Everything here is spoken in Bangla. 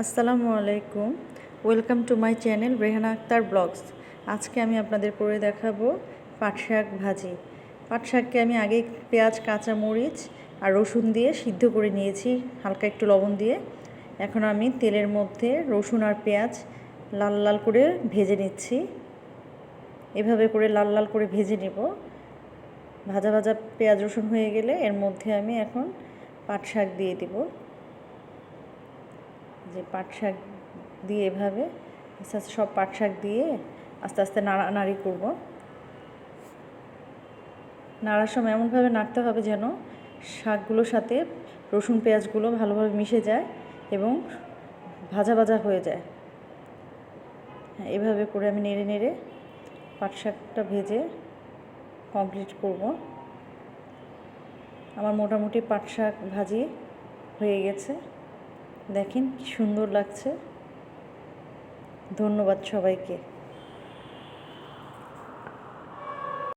আসসালামু আলাইকুম। Welcome to my channel Rehana Akter blogs আজকে আমি আপনাদের করে দেখাবো পাট শাক ভাজি। পাট শাককে আমি আগে পেঁয়াজ, কাঁচা মরিচ আর রসুন দিয়ে সিদ্ধ করে নিয়েছি, হালকা একটু লবণ দিয়ে। এখন আমি তেলের মধ্যে রসুন আর পেঁয়াজ লাল লাল করে ভেজে নিচ্ছি। এভাবে করে লাল লাল করে ভেজে নেব। ভাজা ভাজা পেঁয়াজ, রসুন হয়ে গেলে এর মধ্যে আমি এখন পাট শাক দিয়ে দিব। যে পাট শাক দিয়ে এভাবে, আস্তে আস্তে সব পাট শাক দিয়ে আস্তে আস্তে নাড়া, নাড়ি করব। নাড়ার সময় এমনভাবে নাড়তে হবে যেন শাকগুলোর সাথে রসুন, পেঁয়াজগুলো ভালোভাবে মিশে যায় এবং ভাজা ভাজা হয়ে যায়। হ্যাঁ এভাবে করে আমি নেড়ে নেড়ে পাট শাকটা ভেজে কমপ্লিট করব। আমার মোটামুটি পাট শাক ভাজি হয়ে গেছে। দেখেন কি সুন্দর লাগছে। ধন্যবাদ সবাইকে।